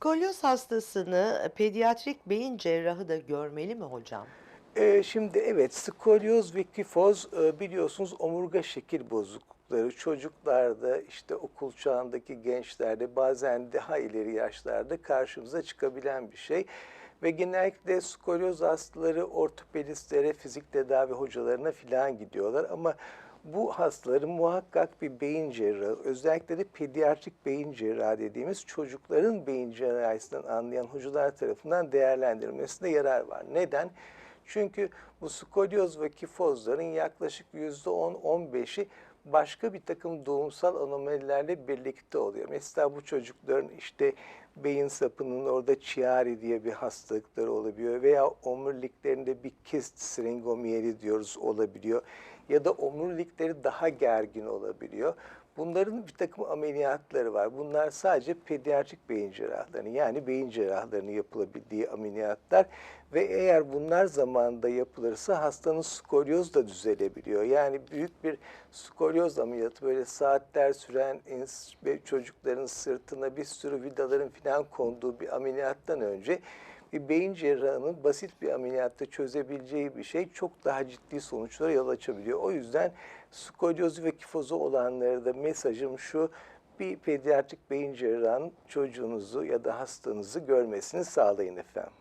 Skolyoz hastasını pediatrik beyin cerrahı da görmeli mi hocam? Ee, şimdi evet skolyoz ve kifoz e, biliyorsunuz omurga şekil bozuklukları çocuklarda işte okul çağındaki gençlerde bazen daha ileri yaşlarda karşımıza çıkabilen bir şey. Ve genellikle skolyoz hastaları ortopedistlere, fizik tedavi hocalarına filan gidiyorlar ama bu hastaların muhakkak bir beyin cerrahı, özellikle de pediatrik beyin cerrahı dediğimiz çocukların beyin cerrahisinden anlayan hocalar tarafından değerlendirilmesinde yarar var. Neden? Çünkü bu skolyoz ve kifozların yaklaşık %10-15'i başka bir takım doğumsal anomalilerle birlikte oluyor. Mesela bu çocukların işte beyin sapının orada Chiari diye bir hastalıkları olabiliyor veya omuriliklerinde bir kist sringomiyeli diyoruz olabiliyor ya da omurilikleri daha gergin olabiliyor. Bunların bir takım ameliyatları var. Bunlar sadece pediatrik beyin cerrahlarını yani beyin cerrahlarını yapılabildiği ameliyatlar ve eğer bunlar zamanında yapılırsa hastanın skolyoz da düzelebiliyor. Yani büyük bir skolyoz ameliyatı böyle saatler süren çocukların sırtına bir sürü vidaların falan konduğu bir ameliyattan önce bir beyin cerrahının basit bir ameliyatta çözebileceği bir şey çok daha ciddi sonuçlara yol açabiliyor. O yüzden skolyozu ve kifozu olanlara da mesajım şu, bir pediatrik beyin cerrahının çocuğunuzu ya da hastanızı görmesini sağlayın efendim.